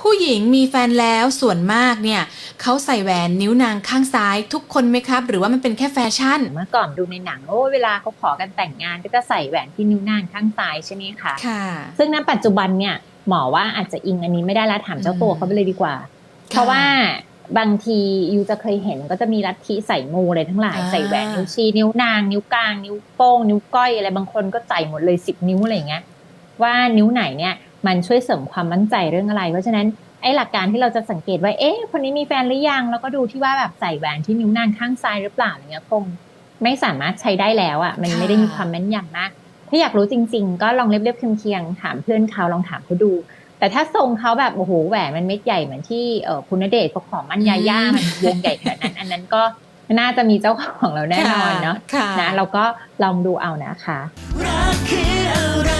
ผู้หญิงมีแฟนแล้วส่วนมากเนี่ยเขาใส่แหวนนิ้วนางข้างซ้ายทุกคนไหมครับ หรือว่ามันเป็นแค่แฟชั่น เมื่อก่อนดูในหนังโอ้เวลาเขาขอกันแต่งงานก็จะใส่แหวนที่นิ้วนางข้างซ้ายใช่ไหมคะค่ะ ซึ่งณปัจจุบันเนี่ยหมอว่าอาจจะอิงอันนี้ไม่ได้แล้วถามเจ้าตัวเขาไปเลยดีกว่า เพราะว่าบางทียูจะเคยเห็นก็จะมีลัทธิใส่มูอะไรทั้งหลายอ่าใส่แหวนนิ้วชี้นิ้วนาง นิ้วกลาง นิ้วโป้งนิ้วก้อยอะไรบางคนก็ใส่หมดเลยสิบนิ้วอะไรอย่างเงี้ยว่านิ้วไหนเนี่ย มันช่วยเสริมความมั่นใจเรื่องอะไร เพราะฉะนั้นไอ้หลักการที่เราจะสังเกตว่าเอ๊ะคนนี้มีแฟนหรือยัง แล้วก็ดูที่ว่าแบบใส่แหวนที่นิ้วนางข้างซ้ายหรือเปล่าอย่างเงี้ยคงไม่สามารถใช้ได้แล้วอะ่ะ มันไม่ได้มีความแม่นยำมาก ถ้าอยากรู้จริง ๆ ก็ลองเรียบๆเคียงๆถามเพื่อนเขาลองถามเขาดู แต่ถ้าทรงเขาแบบโอ้โหแหวนมันเม็ดใหญ่เหมือนที่เออคุณณเดชน์เขาขอมันยาย่าอืมมันวงใหญ่ขนาดนั้น อันนั้นก็น่าจะมีเจ้าของแล้วแน่นอนเนาะค่ะนะเราก็ลองดูเอานะคะรั